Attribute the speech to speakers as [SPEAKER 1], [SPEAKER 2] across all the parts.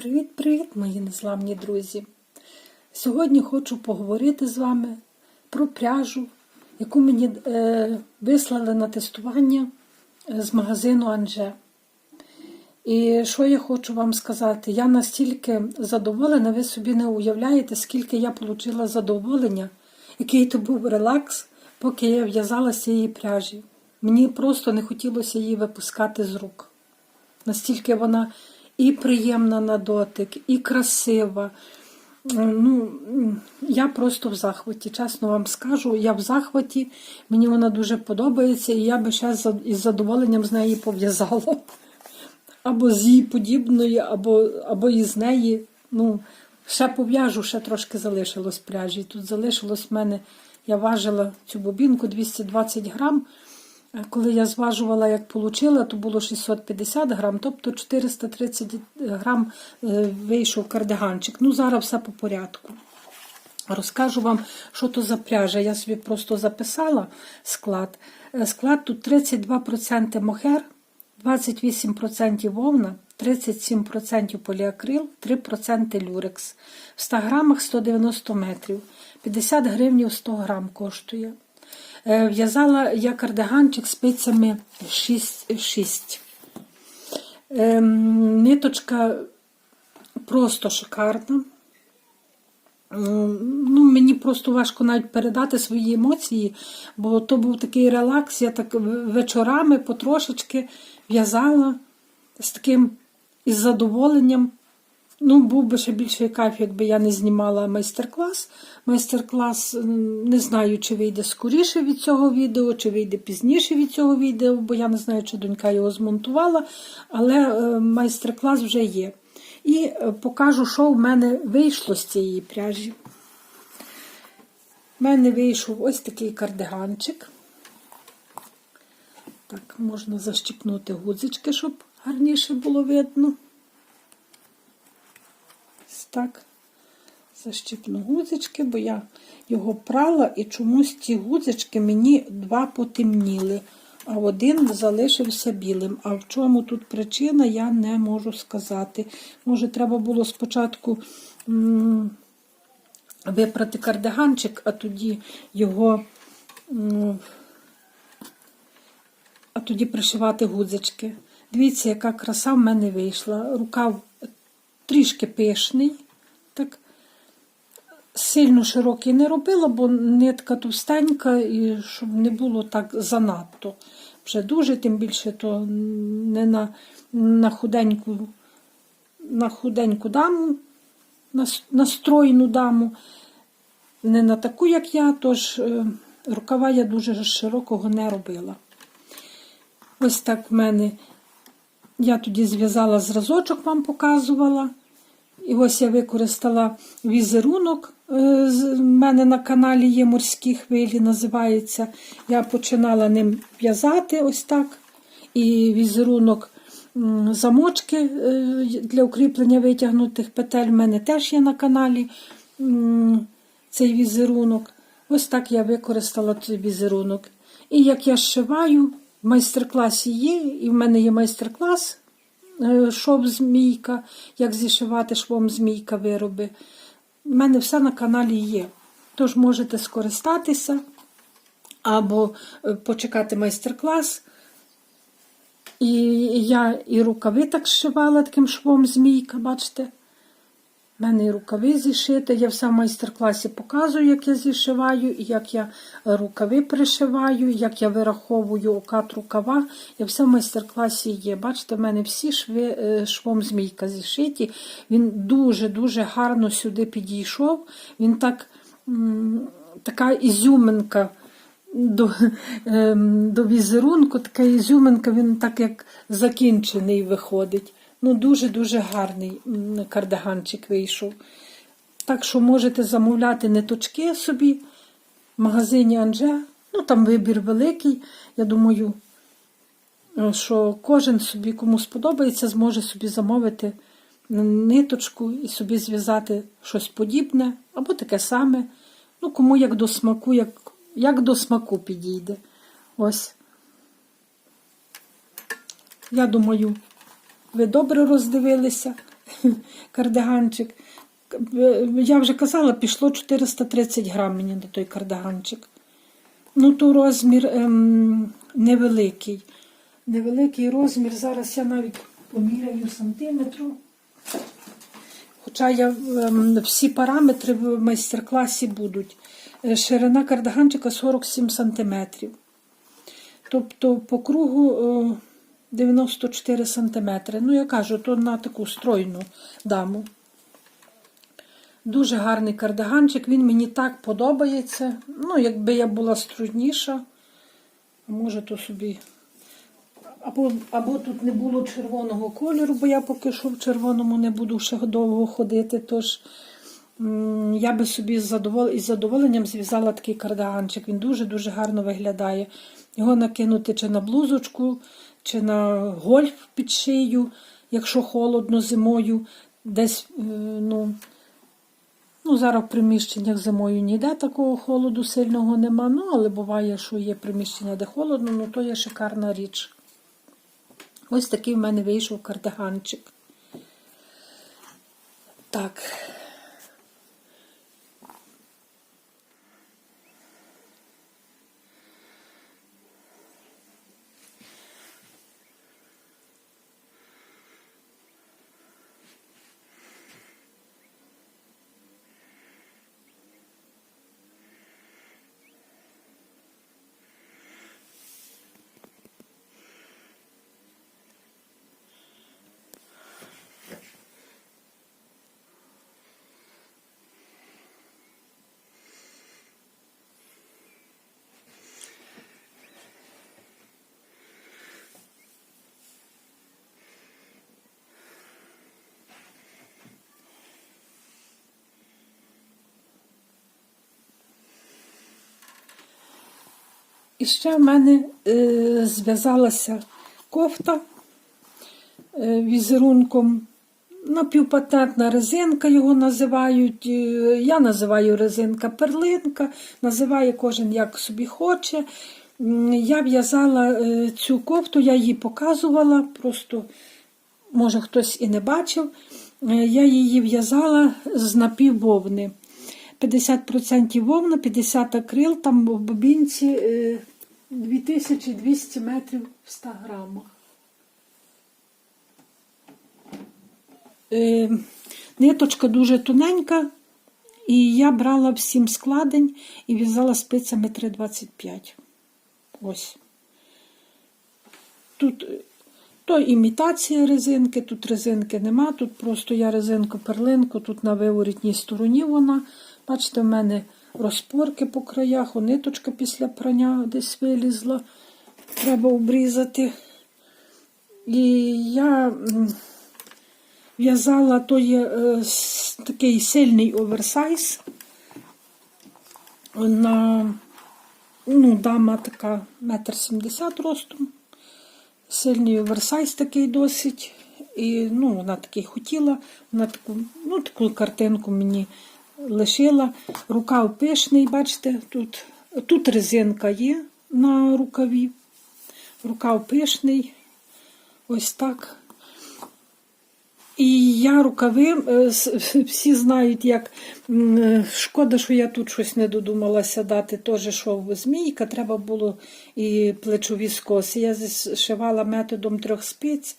[SPEAKER 1] Привіт-привіт, мої незламні друзі! Сьогодні хочу поговорити з вами про пряжу, яку мені е, вислали на тестування е, з магазину Анже. І що я хочу вам сказати? Я настільки задоволена, ви собі не уявляєте, скільки я отримала задоволення, який то був релакс, поки я в'язала з цієї пряжі. Мені просто не хотілося її випускати з рук. Настільки вона і приємна на дотик, і красива. Ну, Я просто в захваті, чесно вам скажу, я в захваті, мені вона дуже подобається, і я би ще із задоволенням з неї пов'язала. Або з її подібної, або або із неї. Ну, Ще пов'яжу, ще трошки залишилось пряжі. Тут залишилось в мене, я важила цю бобінку 220 грам. Коли я зважувала, як отримала, то було 650 грам, тобто 430 грам е, вийшов кардиганчик. Ну, зараз все по порядку. Розкажу вам, що то за пряжа. Я собі просто записала склад. Е, склад тут 32% мохер, 28% вовна, 37% поліакрил, 3% люрекс. В 100 грамах 190 метрів. 50 гривень 100 грам коштує. Е, в'язала я кардиганчик спицями 6. 6. Ем, ниточка просто шикарна. Ну, Мені просто важко навіть передати свої емоції, бо то був такий релакс, я так вечорами потрошечки в'язала з таким із задоволенням. Ну, був би ще більший кайф, якби я не знімала майстер-клас. Майстер-клас не знаю, чи вийде скоріше від цього відео, чи вийде пізніше від цього відео, бо я не знаю, чи донька його змонтувала, але е, майстер-клас вже є. І е, покажу, що в мене вийшло з цієї пряжі. У мене вийшов ось такий кардиганчик. Так, можна защіпнути гудзички, щоб гарніше було видно так защіпну гудзички, бо я його прала і чомусь ті гудзички мені два потемніли, а один залишився білим. А в чому тут причина, я не можу сказати. Може, треба було спочатку випрати кардиганчик, а тоді його. А тоді пришивати гудзички. Дивіться, яка краса в мене вийшла. Рукав трішки пишний так сильно широкий не робила, бо нитка товстенька, і щоб не було так занадто. Вже дуже, тим більше, то не на на худеньку на худеньку даму, на, на стройну даму, не на таку, як я, тож е, рукава я дуже широкого не робила. Ось так в мене я тоді зв'язала зразочок, вам показувала. І ось я використала візерунок. Е, з мене на каналі є морські хвилі, називається. Я починала ним в'язати ось так. І візерунок замочки е, для укріплення витягнутих петель. У мене теж є на каналі цей візерунок. Ось так я використала цей візерунок. І як я зшиваю, в майстер-класі є, і в мене є майстер-клас. Е, шов змійка, як зішивати швом змійка вироби. У мене все на каналі є. Тож можете скористатися або е, почекати майстер-клас. І я і рукави так зшивала таким швом змійка, бачите? У мене і рукави зішити. Я все в майстер-класі показую, як я зішиваю, як я рукави пришиваю, як я вираховую окат рукава. Я все в майстер-класі є. Бачите, в мене всі шви е, швом змійка зішиті. Він дуже-дуже гарно сюди підійшов. Він так, така ізюминка. До ем, до візерунку, така ізюминка, він так як закінчений виходить. Ну, дуже-дуже гарний кардиганчик вийшов. Так що можете замовляти ниточки собі в магазині Анже. Ну, там вибір великий. Я думаю, що кожен собі, кому сподобається, зможе собі замовити ниточку і собі зв'язати щось подібне або таке саме. Ну, кому як до смаку, як, як до смаку підійде. Ось. Я думаю, ви добре роздивилися. кардиганчик. Я вже казала, пішло 430 грам мені на той кардиганчик. Ну, то розмір ем, невеликий. Невеликий розмір. Зараз я навіть поміряю сантиметру. Хоча я, ем, всі параметри в майстер-класі будуть. Е, Ширина кардиганчика 47 см. Тобто по кругу е, 94 см. Ну, я кажу, то на таку стройну даму. Дуже гарний кардиганчик, він мені так подобається. Ну, якби я була струнніша, а може, то собі. Або, або тут не було червоного кольору, бо я поки що в червоному не буду ще довго ходити. Тож я би собі з, із задоволенням зв'язала такий кардиганчик. Він дуже-дуже гарно виглядає. Його накинути чи на блузочку, чи на гольф під шию, якщо холодно зимою, десь е, ну, Ну, зараз в приміщеннях зимою ніде такого холоду сильного нема. Ну, але буває, що є приміщення, де холодно, ну то є шикарна річ. Ось такий в мене вийшов кардиганчик. Так. І ще в мене е, зв'язалася кофта е, візерунком. Напівпатентна резинка його називають. Е, Я називаю резинка перлинка, називає кожен як собі хоче. Я в'язала е, цю кофту, я її показувала, просто, може, хтось і не бачив. Е, Я її в'язала з напіввовни. 50% вовна, 50 акрил, там в бобінці е, 2200 метрів в 100 грамах. Е, Ниточка дуже тоненька, і я брала в 7 складень і в'язала спицями 3,25. Ось. Тут е, то імітація резинки, тут резинки нема, тут просто я резинку перлинку, тут на виворітній стороні вона. Бачите, в мене розпорки по краях, ниточка після прання десь вилізла. Треба обрізати. І я в'язала то є е, такий сильний оверсайз. На, ну, дама така метр сімдесят ростом. Сильний оверсайз такий досить. І ну, вона такий хотіла, вона таку, ну, таку картинку мені лишила. Рукав пишний, бачите, тут, тут резинка є на рукаві. Рукав пишний. Ось так. І я рукави, е, всі знають, як е, шкода, що я тут щось не додумалася дати. Теж шов змійка, треба було і плечові скоси. Я зшивала методом трьох спиць,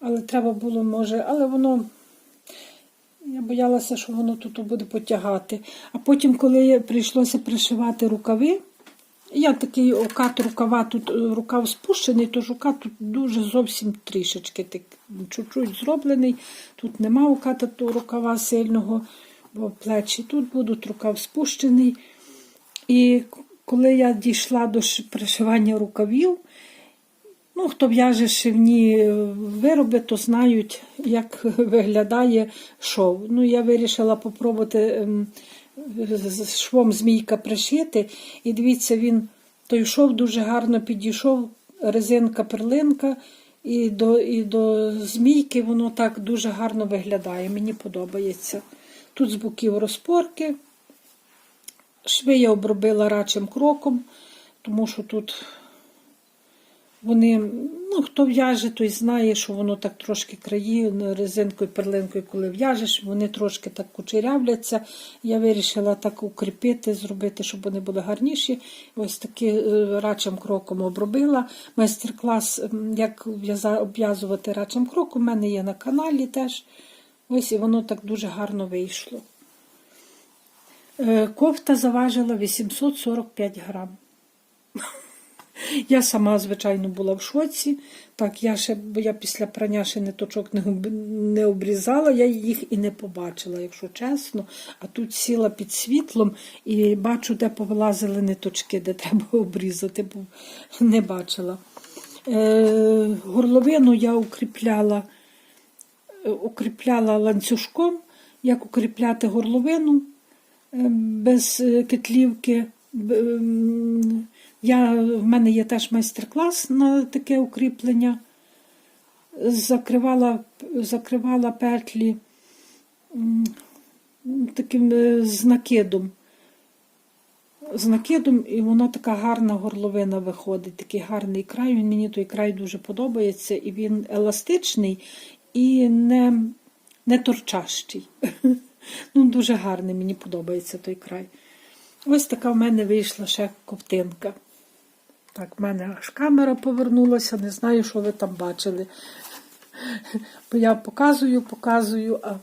[SPEAKER 1] але треба було, може, але воно. Я боялася, що воно тут буде потягати. А потім, коли прийшлося пришивати рукави, я такий окат рукава, тут е, рукав спущений, тож окат тут дуже зовсім трішечки, так, чуть-чуть зроблений. Тут нема оката рукава сильного, бо плечі тут будуть, рукав спущений. І коли я дійшла до пришивання рукавів, Ну, хто в'яже шивні е, вироби, то знають, як виглядає шов. Ну, я вирішила попробувати ем, швом змійка пришити. І дивіться, він той шов дуже гарно підійшов, резинка, перлинка, і до, і до змійки воно так дуже гарно виглядає. Мені подобається. Тут з боків розпорки. Шви я обробила рачим кроком, тому що тут Вони, ну, хто в'яже, той знає, що воно так трошки краї резинкою, перлинкою, коли в'яжеш, вони трошки так кучерявляться. Я вирішила так укріпити, зробити, щоб вони були гарніші. Ось таким е, рачим кроком обробила. Майстер-клас, як обв'язувати рачим кроком, у мене є на каналі теж. Ось і воно так дуже гарно вийшло. Е, Кофта заважила 845 грам. Я сама, звичайно, була в шоці. Так, я ще бо я після прання ще ниточок не, не обрізала, я їх і не побачила, якщо чесно. А тут сіла під світлом і бачу, де повилазили ниточки, де треба обрізати, бо не бачила. Е, горловину я укріпляла, укріпляла ланцюжком, як укріпляти горловину е, без е, кетлівки. Б- м, Я, в мене є теж майстер-клас на таке укріплення. Закривала, закривала петлі таким е, з накидом. З накидом, і воно така гарна горловина виходить, такий гарний край. Він мені той край дуже подобається, і він еластичний і не, не торчащий. Ну, дуже гарний, мені подобається той край. Ось така в мене вийшла ще ковтинка. Так, в мене аж камера повернулася, не знаю, що ви там бачили. Бо я показую, показую, а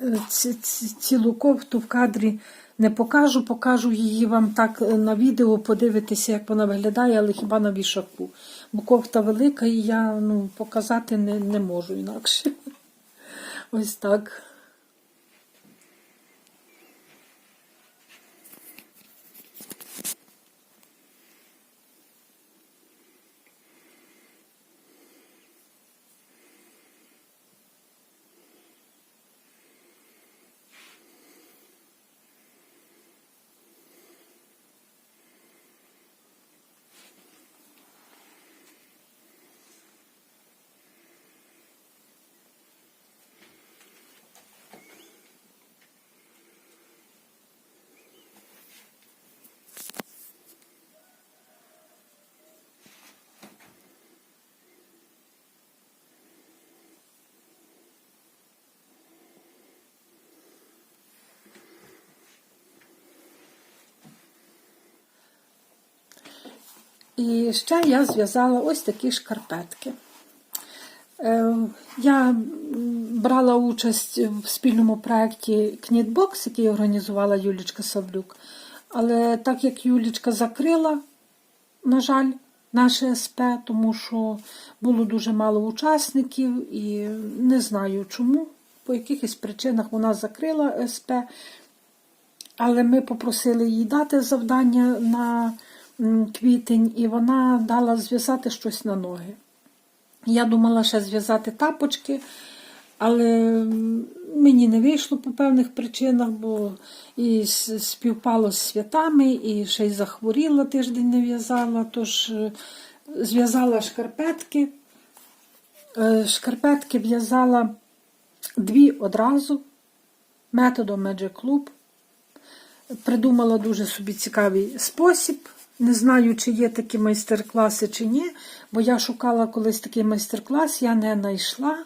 [SPEAKER 1] е, ці- ці- цілу кофту в кадрі не покажу, покажу її вам так е, на відео, подивитися, як вона виглядає, але хіба на вішаку. Бо кофта велика і я ну, показати не, не можу інакше. Ось так. І ще я зв'язала ось такі шкарпетки. Е, Я брала участь в спільному проєкті Кнітбокс, який організувала Юлічка Савлюк. Але так як Юлічка закрила, на жаль, наше СП, тому що було дуже мало учасників, і не знаю чому. По якихось причинах вона закрила СП. Але ми попросили їй дати завдання на квітень, і вона дала зв'язати щось на ноги. Я думала ще зв'язати тапочки, але мені не вийшло по певних причинах, бо і співпало з святами, і ще й захворіла тиждень не в'язала, тож е, зв'язала шкарпетки. Е, Шкарпетки в'язала дві одразу методом Magic Club. Придумала дуже собі цікавий спосіб. Не знаю, чи є такі майстер-класи, чи ні, бо я шукала колись такий майстер-клас, я не знайшла.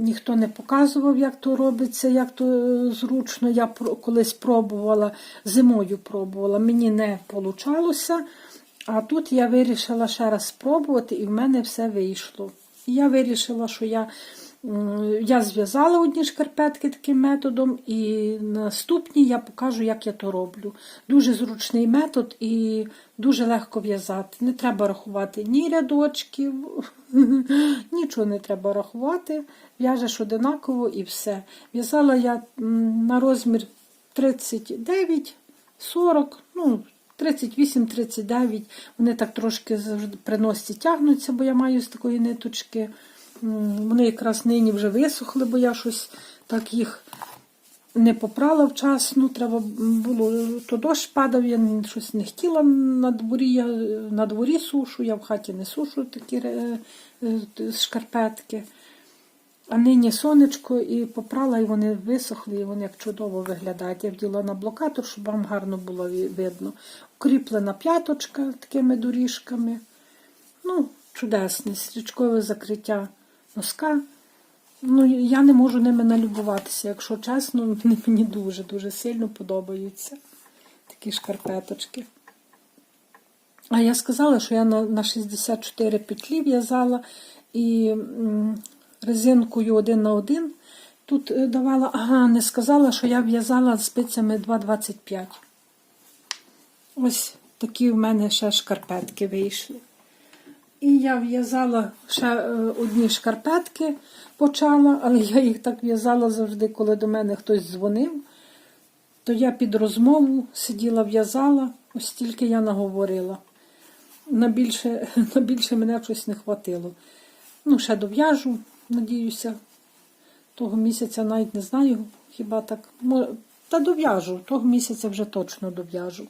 [SPEAKER 1] Ніхто не показував, як то робиться, як то зручно. Я колись пробувала, зимою пробувала, мені не вийшло. А тут я вирішила ще раз спробувати, і в мене все вийшло. І я вирішила, що я, я зв'язала одні шкарпетки таким методом, і наступні я покажу, як я то роблю. Дуже зручний метод і дуже легко в'язати. Не треба рахувати ні рядочків, нічого не треба рахувати. В'яжеш одинаково і все. В'язала я на розмір 39, 40, ну, 38-39. Вони так трошки завжди при носі тягнуться, бо я маю з такої ниточки. Вони якраз нині вже висохли, бо я щось так їх не попрала вчасно. Треба було, то дощ падав, я щось не хотіла на дворі. Я на дворі сушу, я в хаті не сушу такі е, е, шкарпетки. А нині сонечко і попрала, і вони висохли, і вони як чудово виглядають. Я вділа на блокатор, щоб вам гарно було видно. Укріплена п'яточка такими доріжками. Ну, чудесне, стрічкове закриття носка. Ну, я не можу ними налюбуватися, якщо чесно, вони мені дуже-дуже сильно подобаються. Такі шкарпеточки. А я сказала, що я на, на 64 петлі в'язала і резинкою один на один тут е, давала. Ага, не сказала, що я в'язала спицями 2,25. Ось такі в мене ще шкарпетки вийшли. І я в'язала ще е, одні шкарпетки, почала, але я їх так в'язала завжди, коли до мене хтось дзвонив. То я під розмову сиділа, в'язала, ось тільки я наговорила. На більше, на більше мене щось не хватило. Ну, ще дов'яжу, надіюся, того місяця навіть не знаю, хіба так. Та дов'яжу, того місяця вже точно дов'яжу.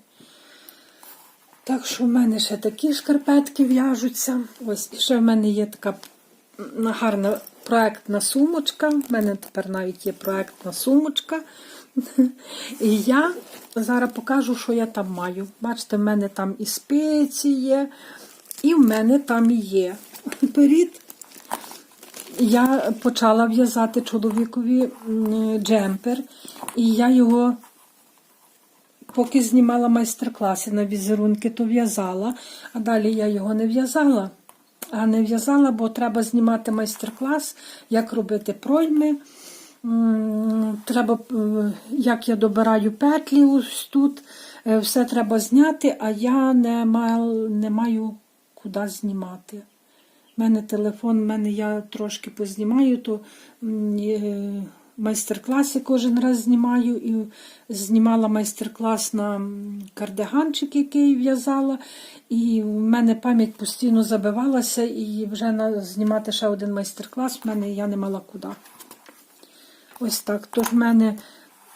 [SPEAKER 1] Так що в мене ще такі шкарпетки в'яжуться. Ось і ще в мене є така гарна проектна сумочка. В мене тепер навіть є проектна сумочка. І я зараз покажу, що я там маю. Бачите, в мене там і спиці є, і в мене там є. Перед я почала в'язати чоловікові джемпер, і я його поки знімала майстер-класи на візерунки, то в'язала, а далі я його не в'язала. А не в'язала, бо треба знімати майстер-клас, як робити пройми. Треба, е, як я добираю петлі ось тут. Е, Все треба зняти, а я не маю, не маю куди знімати. У мене телефон, в мене я трошки познімаю, то е, майстер-класи кожен раз знімаю. І знімала майстер-клас на кардиганчик, який в'язала. І в мене пам'ять постійно забивалася, і вже на, знімати ще один майстер-клас в мене я не мала куди. Ось так. Тож в мене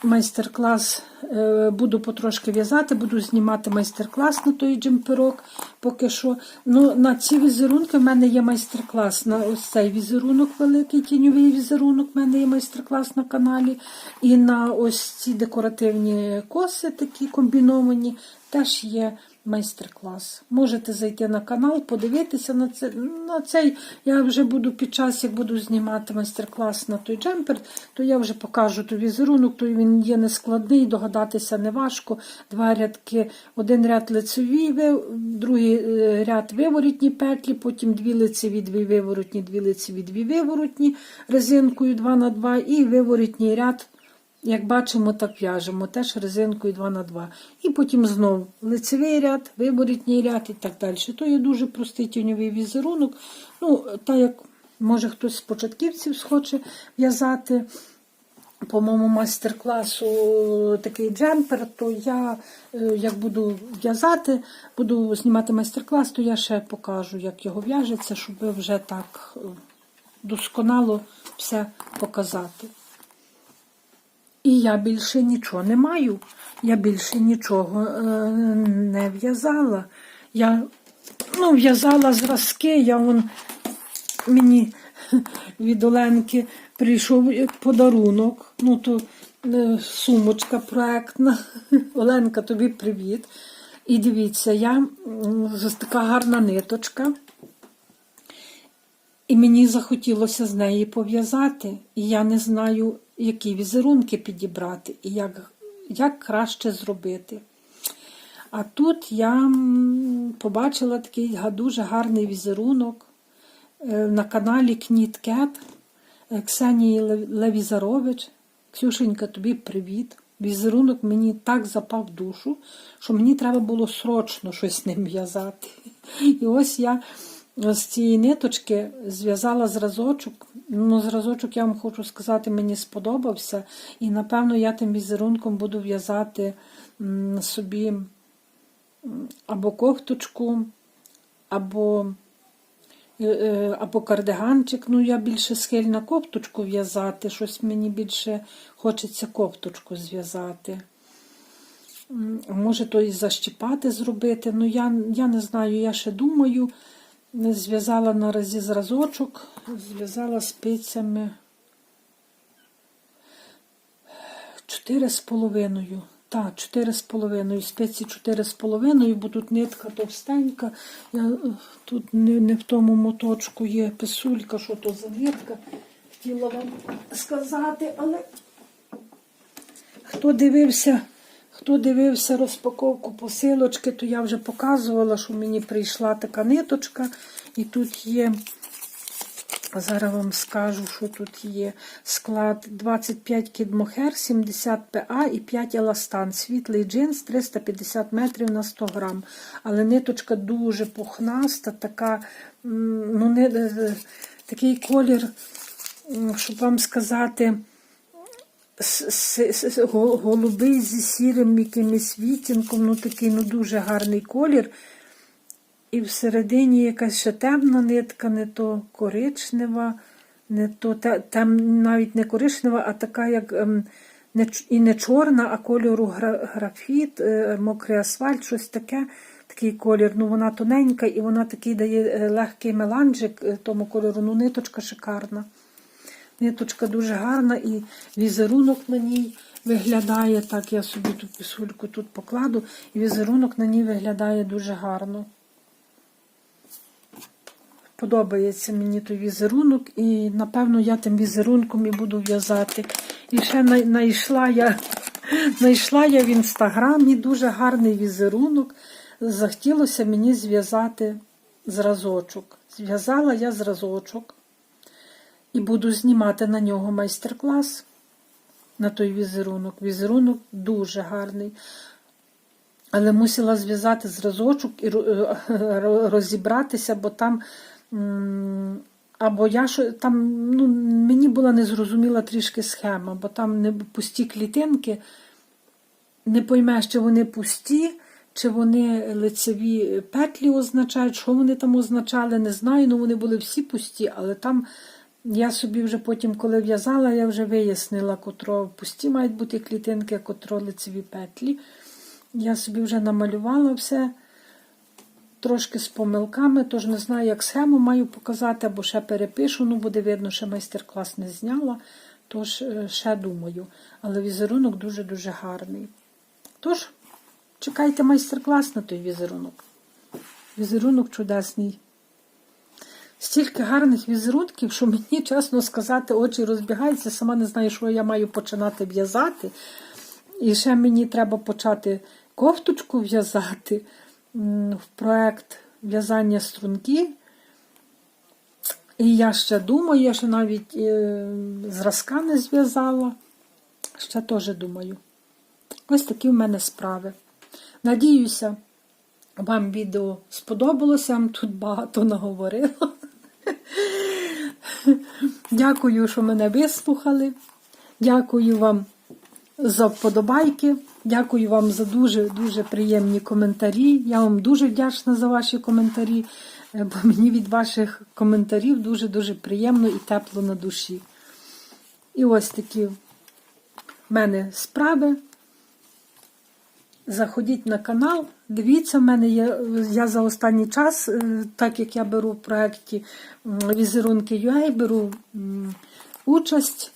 [SPEAKER 1] майстер-клас е, буду потрошки в'язати, буду знімати майстер-клас на той джемперок. Поки що. Ну, на ці візерунки в мене є майстер-клас. На ось цей візерунок великий, тіньовий візерунок, в мене є майстер-клас на каналі. І на ось ці декоративні коси, такі комбіновані, теж є майстер-клас. Можете зайти на канал, подивитися на це. На цей я вже буду під час, як буду знімати майстер-клас на той джемпер, то я вже покажу той візерунок, то він є нескладний, догадатися не важко. Два рядки, один ряд лицеві, другий е, ряд виворотні петлі, потім дві лицеві, дві виворотні, дві лицеві, дві виворотні резинкою 2 на 2 і виворотній ряд як бачимо, так в'яжемо, теж резинкою 2 на 2 І потім знову лицевий ряд, виборітній ряд і так далі. То є дуже простий тіньовий візерунок. Ну, так як може хтось з початківців схоче в'язати по моєму майстер-класу такий джемпер, то я, е, як буду в'язати, буду знімати майстер-клас, то я ще покажу, як його в'яжеться, щоб вже так е, досконало все показати. І я більше нічого не маю. Я більше нічого е, не в'язала. Я ну, в'язала зразки, я вон, мені від Оленки прийшов подарунок. Ну, то е, сумочка проектна. Оленка, тобі привіт. І дивіться, я ось така гарна ниточка. І мені захотілося з неї пов'язати, і я не знаю, які візерунки підібрати і як, як краще зробити. А тут я побачила такий дуже гарний візерунок е, на каналі е, Ксенії Левізарович. Ксюшенька, тобі привіт. Візерунок мені так запав в душу, що мені треба було срочно щось з ним в'язати. І ось я з цієї ниточки зв'язала зразочок. Ну, зразочок, я вам хочу сказати, мені сподобався. І, напевно, я тим візерунком буду в'язати собі або кофточку, або, е, е, або кардиганчик. Ну, я більше схильна кофточку в'язати. Щось мені більше хочеться кофточку зв'язати. Може, то і защіпати зробити. Ну, я, я не знаю, я ще думаю. Зв'язала наразі зразочок, зв'язала спицями чотири з половиною. Так, 4,5. Спеці 4,5, бо тут нитка товстенька. Я, е, тут не, не в тому моточку є писулька, що то за нитка. Хотіла вам сказати, але хто дивився, хто дивився розпаковку посилочки, то я вже показувала, що мені прийшла така ниточка, і тут є. Зараз вам скажу, що тут є склад 25 кідмохер, 70 ПА і 5 еластан. Світлий джинс 350 метрів на 100 грам. Але ниточка дуже пухнаста, така, ну, не, е, такий колір, щоб вам сказати, голубий зі сірим якимось відтінком, ну такий ну, дуже гарний колір. І всередині якась ще темна нитка, не то коричнева, не то там навіть не коричнева, а така, як ем, не, і не чорна, а кольору гра- графіт, е, мокрий асфальт, щось таке. Такий колір. Ну вона тоненька і вона такий дає е, легкий меланжик е, тому кольору. Ну, ниточка шикарна. Ниточка дуже гарна і візерунок на ній виглядає. Так, я собі ту писульку тут покладу, і візерунок на ній виглядає дуже гарно. Подобається мені той візерунок, і напевно я тим візерунком і буду в'язати. І ще знайшла я, знайшла я в інстаграмі дуже гарний візерунок. Захотілося мені зв'язати зразочок. Зв'язала я зразочок і буду знімати на нього майстер-клас на той візерунок. Візерунок дуже гарний. Але мусила зв'язати зразочок і е, розібратися, бо там. Або я що там ну, мені була незрозуміла трішки схема, бо там не пусті клітинки, не поймеш, чи вони пусті, чи вони лицеві петлі означають, що вони там означали, не знаю. Ну вони були всі пусті, але там я собі вже потім, коли в'язала, я вже вияснила, котро пусті мають бути клітинки, а котро лицеві петлі. Я собі вже намалювала все трошки з помилками, тож не знаю, як схему маю показати, або ще перепишу. Ну, буде видно, що майстер-клас не зняла, тож е, ще думаю. Але візерунок дуже-дуже гарний. Тож, чекайте майстер-клас на той візерунок. Візерунок чудесний. Стільки гарних візерунків, що мені, чесно сказати, очі розбігаються, сама не знаю, що я маю починати в'язати. І ще мені треба почати кофточку в'язати в проект в'язання струнки. І я ще думаю, я ще навіть е, зразка не зв'язала. Ще теж думаю. Ось такі в мене справи. Надіюся, вам відео сподобалося, я вам тут багато наговорила. Дякую, що мене вислухали. Дякую вам за вподобайки. Дякую вам за дуже-дуже приємні коментарі. Я вам дуже вдячна за ваші коментарі, е, бо мені від ваших коментарів дуже-дуже приємно і тепло на душі. І ось такі в мене справи. Заходіть на канал, дивіться, в мене є, я за останній час, е, так як я беру в проєкті візерунки UA, беру участь.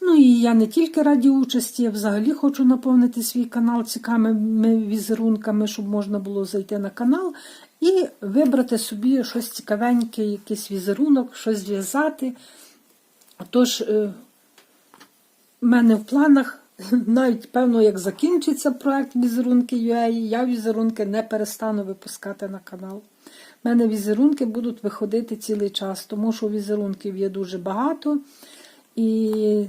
[SPEAKER 1] Ну і я не тільки раді участі, я взагалі хочу наповнити свій канал цікавими візерунками, щоб можна було зайти на канал і вибрати собі щось цікавеньке, якийсь візерунок, щось зв'язати. Тож, е, в мене в планах, навіть певно, як закінчиться проект візерунки UA, я візерунки не перестану випускати на канал. У мене візерунки будуть виходити цілий час, тому що візерунків є дуже багато. І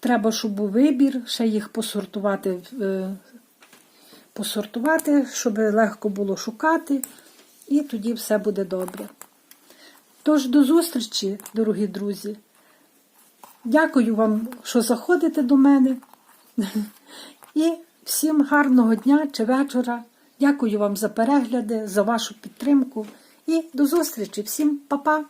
[SPEAKER 1] треба, щоб був вибір, ще їх посортувати, е, посортувати, щоб легко було шукати, і тоді все буде добре. Тож, до зустрічі, дорогі друзі. Дякую вам, що заходите до мене. І всім гарного дня чи вечора. Дякую вам за перегляди, за вашу підтримку. І до зустрічі. Всім па-па!